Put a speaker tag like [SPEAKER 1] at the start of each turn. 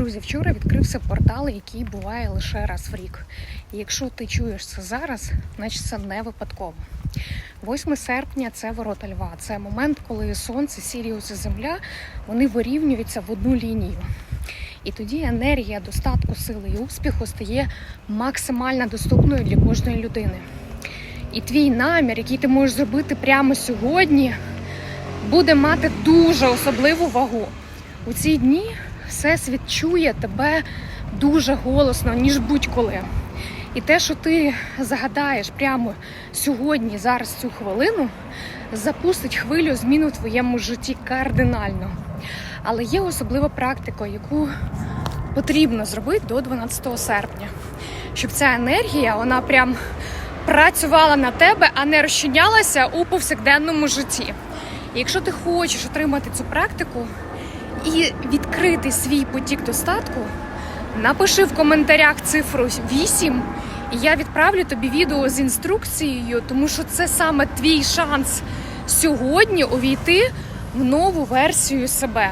[SPEAKER 1] Друзі, вчора відкрився портал, який буває лише раз в рік. І якщо ти чуєш це зараз, значить це не випадково. 8 серпня це ворота льва. Це момент, коли сонце, Сіріус і земля вони вирівнюються в одну лінію. І тоді енергія достатку, сили і успіху стає максимально доступною для кожної людини. І твій намір, який ти можеш зробити прямо сьогодні, буде мати дуже особливу вагу. У ці дні всесвіт чує тебе дуже голосно, ніж будь-коли. І те, що ти загадаєш прямо сьогодні, зараз цю хвилину, запустить хвилю змін у твоєму житті кардинально. Але є особлива практика, яку потрібно зробити до 12 серпня, щоб ця енергія вона прям працювала на тебе, а не розчинялася у повсякденному житті. І якщо ти хочеш отримати цю практику і відкрити свій потік достатку, напиши в коментарях цифру 8, і я відправлю тобі відео з інструкцією, тому що це саме твій шанс сьогодні увійти в нову версію себе.